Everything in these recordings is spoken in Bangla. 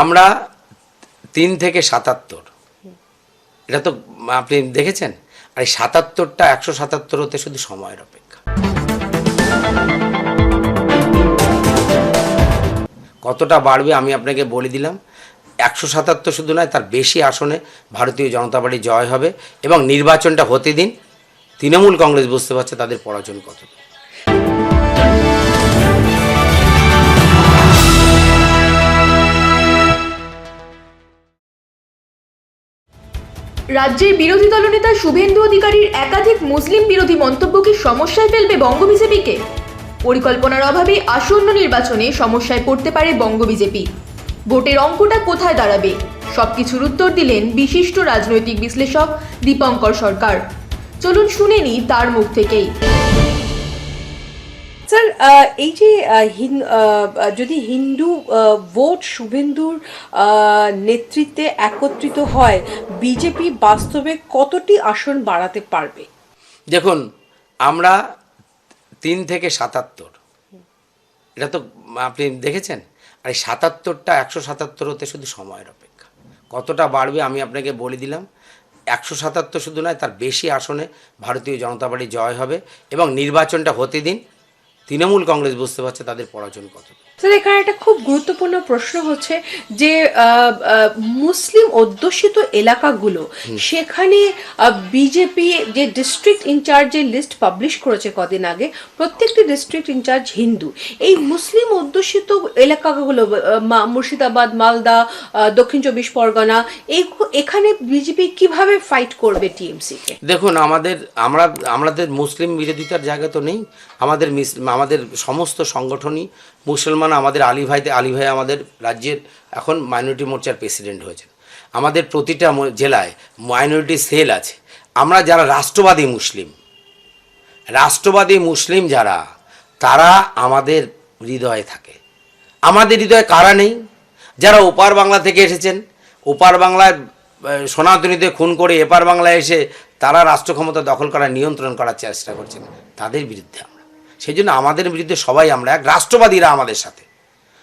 আমরা তিন থেকে সাতাত্তর। এটা তো আপনি দেখেছেন? আর এই সাতাত্তরটা একশো সাতাত্তর হতে শুধু সময়ের অপেক্ষা। কতটা বাড়বে আমি আপনাকে বলে দিলাম। একশো সাতাত্তর শুধু নয়, তার বেশি আসনে ভারতীয় জনতা পার্টি জয় হবে এবং নির্বাচনটা হতে দিন। তৃণমূল কংগ্রেস বুঝতে পারছে তাদের পরাজন কত রাজ্যের বিরোধী দলনেতা শুভেন্দু অধিকারীর একাধিক মুসলিম বিরোধী মন্তব্যকে সমস্যায় ফেলবে বঙ্গ বিজেপিকে। পরিকল্পনার অভাবে আসন্ন নির্বাচনে সমস্যায় পড়তে পারে বঙ্গ বিজেপি। ভোটের অঙ্কটা কোথায় দাঁড়াবে? সবকিছুর উত্তর দিলেন বিশিষ্ট রাজনৈতিক বিশ্লেষক দীপঙ্কর সরকার। চলুন শুনে তার মুখ থেকেই। স্যার এই যে যদি হিন্দু ভোট শুভেন্দুর নেতৃত্বে একত্রিত হয়, বিজেপি বাস্তবে কতটি আসন বাড়াতে পারবে? দেখুন, আমরা তিন থেকে সাতাত্তর। এটা তো আপনি দেখেছেন? আর এই সাতাত্তরটা একশো সাতাত্তর হতে শুধু সময়ের অপেক্ষা। কতটা বাড়বে আমি আপনাকে বলে দিলাম। একশো সাতাত্তর শুধু নয়, তার বেশি আসনে ভারতীয় জনতা পার্টি জয় হবে এবং নির্বাচনটা হতে দিন। তৃণমূল কংগ্রেস বুঝতে পারছে তাদের পরাজন কত স্যার এখানে একটা খুব গুরুত্বপূর্ণ প্রশ্ন হচ্ছে যে মুসলিম অধ্যুষিত এলাকাগুলো সেখানে বিজেপি যে ডিস্ট্রিক্ট ইনচার্জের লিস্ট পাবলিশ করেছে কদিন আগে প্রত্যেকটি ডিস্ট্রিক্ট ইনচার্জ হিন্দু। এই মুসলিম অধ্যুষিত এলাকাগুলো মা- মুর্শিদাবাদ মালদা দক্ষিণ চব্বিশ পরগনা এই এখানে বিজেপি কীভাবে ফাইট করবে টিএমসি কে? দেখুন আমাদের আমরা আমাদের মুসলিম বিরোধিতার জায়গা তো নেই। আমাদের আমাদের সমস্ত সংগঠনই মুসলমান আমাদের আলী ভাইতে, আলী ভাই আমাদের রাজ্যের এখন মাইনরিটি মোর্চার প্রেসিডেন্ট হয়েছেন। আমাদের প্রতিটা জেলায় মাইনরিটি সেল আছে। আমরা যারা রাষ্ট্রবাদী মুসলিম রাষ্ট্রবাদী মুসলিম যারা, তারা আমাদের হৃদয়ে থাকে। আমাদের হৃদয়ে কারা নেই? যারা ওপার বাংলা থেকে এসেছেন, ওপার বাংলায় সনাতনীতে খুন করে এপার বাংলায় এসে তারা রাষ্ট্র ক্ষমতা দখল করার নিয়ন্ত্রণ করার চেষ্টা করছেন, তাদের বিরুদ্ধে সেই জন্য আমাদের বিরুদ্ধে সবাই আমরা এক রাষ্ট্রবাদীরা আমাদের সাথে।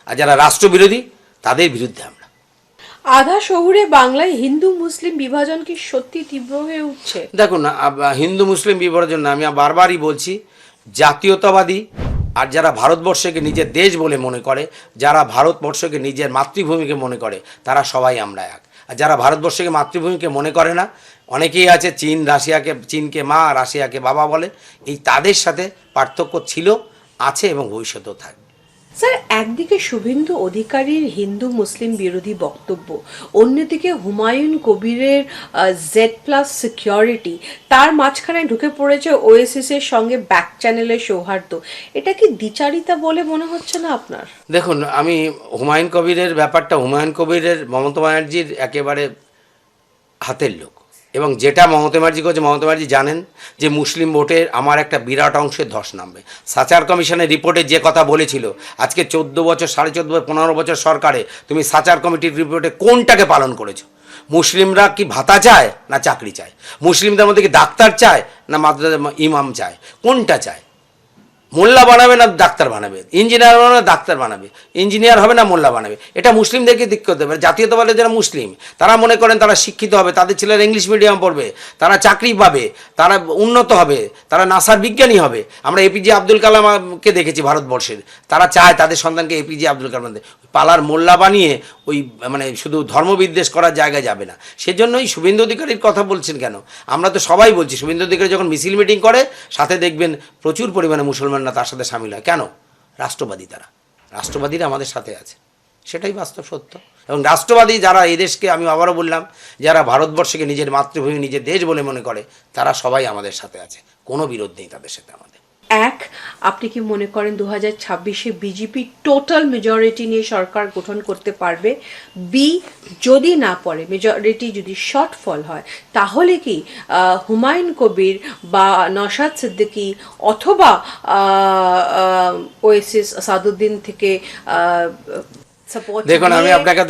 আর যারা রাষ্ট্রবিরোধী তাদের বিরুদ্ধে আমরা। আধা শহুরে বাংলায় হিন্দু মুসলিম বিভাজন কি সত্যি তীব্র হয়ে উঠছে? দেখুন হিন্দু মুসলিম বিভাজন না, আমি বারবারই বলছি জাতীয়তাবাদী আর যারা ভারতবর্ষকে নিজের দেশ বলে মনে করে যারা ভারতবর্ষকে নিজের মাতৃভূমিকে মনে করে তারা সবাই আমরা এক। যারা ভারতবর্ষকে মাতৃভূমিকে মনে করে না, অনেকেই আছে চীন, রাশিয়াকে, চীনকে মা, রাশিয়াকে বাবা বলে। এই তাদের সাথে পার্থক্য ছিল, আছে এবং ভবিষ্যতেও থাকবে। স্যার, একদিকে শুভেন্দু অধিকারীর হিন্দু মুসলিম বিরোধী বক্তব্য, অন্যদিকে হুমায়ুন কবিরের জেড প্লাস সিকিউরিটি তার মাঝখানে ঢুকে পড়েছে ওএসএস এর সঙ্গে ব্যাক চ্যানেলের সৌহার্দ্য। এটা কি দ্বিচারিতা বলে মনে হচ্ছে না আপনার? দেখুন, আমি হুমায়ুন কবিরের ব্যাপারটা, হুমায়ুন কবিরের মমতা ব্যানার্জির একেবারে হাতের লোক। এবং যেটা মমতা ব্যানার্জি করছে, মমতা ব্যানার্জি জানেন যে মুসলিম ভোটের আমার একটা বিরাট অংশের ধস নামবে। সাচার কমিশনের রিপোর্টে যে কথা বলেছিল, আজকে চোদ্দ বছর, সাড়ে চোদ্দ বছর, পনেরো বছর সরকারে তুমি সাচার কমিটির রিপোর্টে কোনটাকে পালন করেছ? মুসলিমরা কি ভাতা চায় না চাকরি চায়? মুসলিমদের মধ্যে কি ডাক্তার চায় না মাদ্রাসা, ইমাম চায়? কোনটা চায়? মোল্লা বানাবে না ডাক্তার বানাবে? ইঞ্জিনিয়ার বানাবে না ডাক্তার বানাবে? ইঞ্জিনিয়ার হবে না মোল্লা বানাবে? এটা মুসলিমদেরকে দিক করতে হবে জাতীয়তাবাদের যারা মুসলিম, তারা মনে করেন তারা শিক্ষিত হবে, তাদের ছেলেরা ইংলিশ মিডিয়াম পড়বে, তারা চাকরি পাবে, তারা উন্নত হবে, তারা নাসার বিজ্ঞানী হবে। আমরা এপিজে আব্দুল কালামকে দেখেছি ভারতবর্ষের। তারা চায় তাদের সন্তানকে এপিজে আব্দুল কালাম পালার মোল্লা বানিয়ে ওই মানে শুধু ধর্মবিদ্বেষ করার জায়গায় যাবে না। সেজন্যই শুভেন্দু অধিকারীর কথা বলছেন কেন? আমরা তো সবাই বলছি, শুভেন্দু অধিকারী যখন মিছিল মিটিং করে, সাথে দেখবেন প্রচুর পরিমাণে মুসলমানরা তার সাথে সামিল হয়। কেন? রাষ্ট্রবাদী তারা। রাষ্ট্রবাদীরা আমাদের সাথে আছে। সেটাই বাস্তব সত্য। এবং রাষ্ট্রবাদী যারা এই দেশকে, আমি আবারও বললাম, যারা ভারতবর্ষকে নিজের মাতৃভূমি, নিজের দেশ বলে মনে করে, তারা সবাই আমাদের সাথে আছে। কোনো বিরোধ নেই তাদের সাথে আমাদের। এক আপনি কি মনে করেন দু হাজার ছাব্বিশে বিজেপি টোটাল মেজরিটি নিয়ে সরকার গঠন করতে পারবে? বি যদি না পড়ে মেজরিটি যদি শর্টফল হয় তাহলে কি হুমায়ুন কবির বা নসাদ সিদ্দিকী অথবা ওয়েসিস সাদুদ্দিন থেকে দেখুন আমি আপনাকে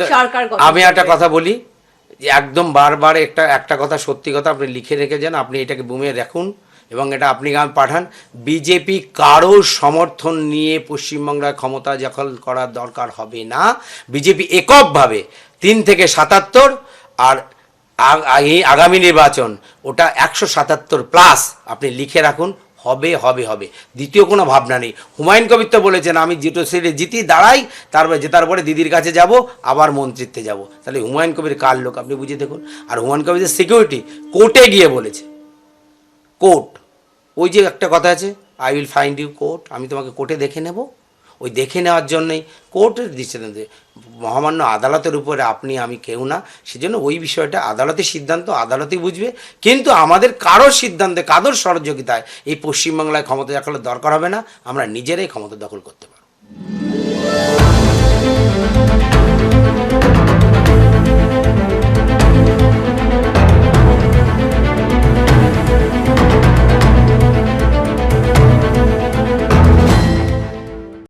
আমি একটা কথা বলি যে একদম বারবার একটা একটা কথা সত্যি কথা আপনি লিখে রেখে যান আপনি এটাকে বুমে রাখুন। এবং এটা আপনি পাঠান। বিজেপি কারও সমর্থন নিয়ে পশ্চিমবাংলায় ক্ষমতা দখল করার দরকার হবে না। বিজেপি এককভাবে তিন থেকে সাতাত্তর আর আগামী নির্বাচন ওটা একশো সাতাত্তর প্লাস আপনি লিখে রাখুন। হবে হবে হবে। দ্বিতীয় কোনো ভাবনা নেই। হুমায়ুন কবির তো বলেছেন, আমি যেটো সিটে জিতি, দাঁড়াই, তারপরে জেতার পরে দিদির কাছে যাব, আবার মন্ত্রিত্বে যাব। তাহলে হুমায়ুন কবির কার লোক? আপনি বুঝে দেখুন। আর হুমায়ুন কবিরের সিকিউরিটি কোর্টে গিয়ে বলেছে। কোর্ট। ওই যে একটা কথা আছে I will find you court আমি তোমাকে কোর্টে দেখে নেব। ওই দেখে নেওয়ার জন্যই কোর্টের যে, মহামান্য আদালতের উপরে আপনি, আমি কেউ না, সেজন্য ওই বিষয়টা আদালতের সিদ্ধান্ত, আদালতই বুঝবে। কিন্তু আমাদের কারোর সিদ্ধান্তে, কারোর সহযোগিতায় এই পশ্চিমবাংলায় ক্ষমতা দখলের দরকার হবে না। আমরা নিজেরাই ক্ষমতা দখল করতে পারব।